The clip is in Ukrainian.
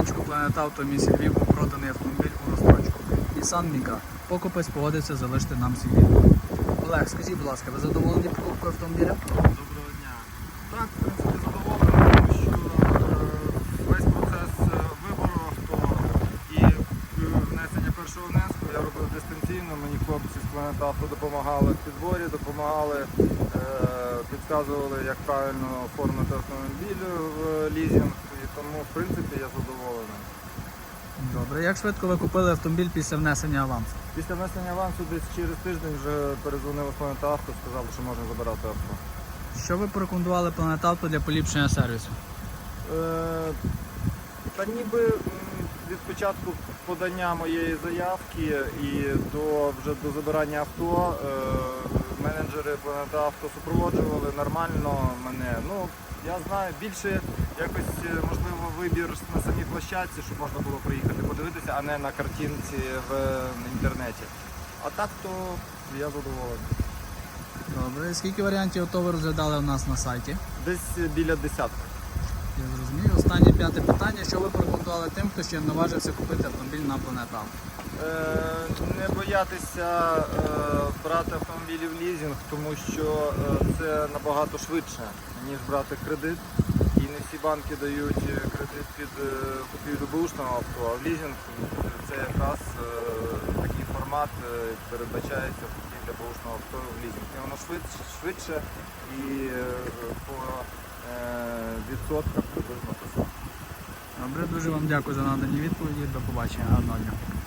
майданчику в місті Львів був проданий автомобіль у розстрочку. Nissan Micra. Покупець погодився залишити нам свій відгук. Олег, скажіть, будь ласка, ви задоволені покупкою автомобіля? Доброго дня. Так, в принципі, задоволений, тому що е, весь процес е, вибору авто і е, внесення першого внеску я робив дистанційно. Мені хлопці з Auto допомагали в підборі, допомагали, підказували, як правильно оформити автомобіль в лізинг. Тому, в принципі, я задоволений. Добре. Як швидко ви купили автомобіль після внесення авансу? Після внесення авансу десь через тиждень вже перезвонили з Авто, сказав, що можна забирати авто. Що ви порекомендували Планета Авто для поліпшення сервісу? Е, Та ніби початку подання моєї заявки і до вже до забирання авто е, менеджери Планета Авто супроводжували нормально мене. Ну я знаю більше якось е, можливо вибір на самій площадці, щоб можна було приїхати подивитися, а не на картинці в інтернеті. А так то я задоволений. Добре. Скільки варіантів авто ви розглядали у нас на сайті? Десь біля десятка. Я зрозумів. Останнє п'яте питання. Що ви порекомендували тим, хто ще наважився купити автомобіль на Auto? Е, Не боятися е, брати автомобілі в лізинг, тому що е, це набагато швидше, ніж брати кредит. І не всі банки дають кредит під купівлю бушного авто, а в лізинг це якраз такий формат передбачається купівля бушного авто в лізинг. І воно швидше, швидше і по відсотках приблизно. Добре, дуже вам дякую за надані відповіді. До побачення. Гарного дня.